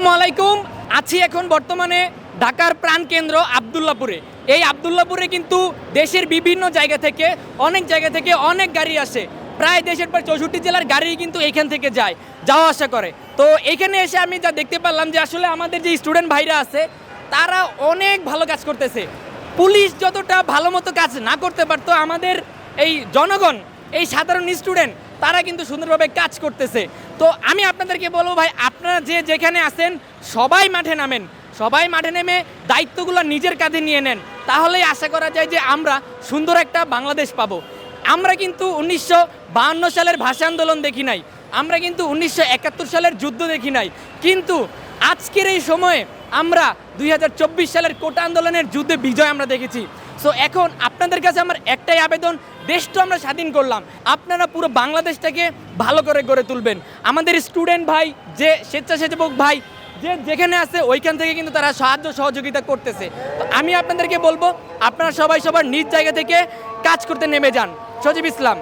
আসসালামু আলাইকুম আছি এখন বর্তমানে ঢাকার প্রাণকেন্দ্র আবদুল্লাপুরে। এই আবদুল্লাপুরে কিন্তু দেশের বিভিন্ন জায়গা থেকে, অনেক জায়গা থেকে অনেক গাড়ি আসে। প্রায় দেশের প্রায় চৌষট্টি জেলার গাড়ি কিন্তু এইখান থেকে যায়, যাওয়া আসা করে। তো এইখানে এসে আমি যা দেখতে পারলাম যে আসলে আমাদের যে স্টুডেন্ট ভাইরা আছে, তারা অনেক ভালো কাজ করতেছে। পুলিশ যতটা ভালো মতো কাজ না করতে পারতো, আমাদের এই জনগণ, এই সাধারণ স্টুডেন্ট তারা কিন্তু সুন্দরভাবে কাজ করতেছে। তো আমি আপনাদেরকে বলব ভাই, আপনারা যে যেখানে আছেন, সবাই মাঠে নামেন। সবাই মাঠে নেমে দায়িত্বগুলো নিজের কাঁধে নিয়ে নেন। তাহলেই আশা করা যায় যে আমরা সুন্দর একটা বাংলাদেশ পাবো। আমরা কিন্তু উনিশশো সালের ভাষা আন্দোলন দেখি নাই। আমরা কিন্তু উনিশশো একাত্তর সালের যুদ্ধ দেখি নাই। কিন্তু আজকের এই সময়ে আমরা দুই হাজার চব্বিশ সালের কোটা আন্দোলনের যুদ্ধে বিজয় আমরা দেখেছি। সো এখন আপনাদের কাছে আমার একটাই আবেদন, দেশটা আমরা স্বাধীন করলাম। আপনারা পুরো বাংলাদেশটাকে ভালো করে গড়ে তুলবেন। আমাদের স্টুডেন্ট ভাই, যে স্বেচ্ছাসেবক ভাই, যে যেখানে আছে, ওইখান থেকে কিন্তু তারা সাহায্য, সহযোগিতা করতেছে। তো আমি আপনাদেরকে বলব, আপনারা সবাই সবার নিজ জায়গা থেকে কাজ করতে নেমে যান। সজীব ইসলাম।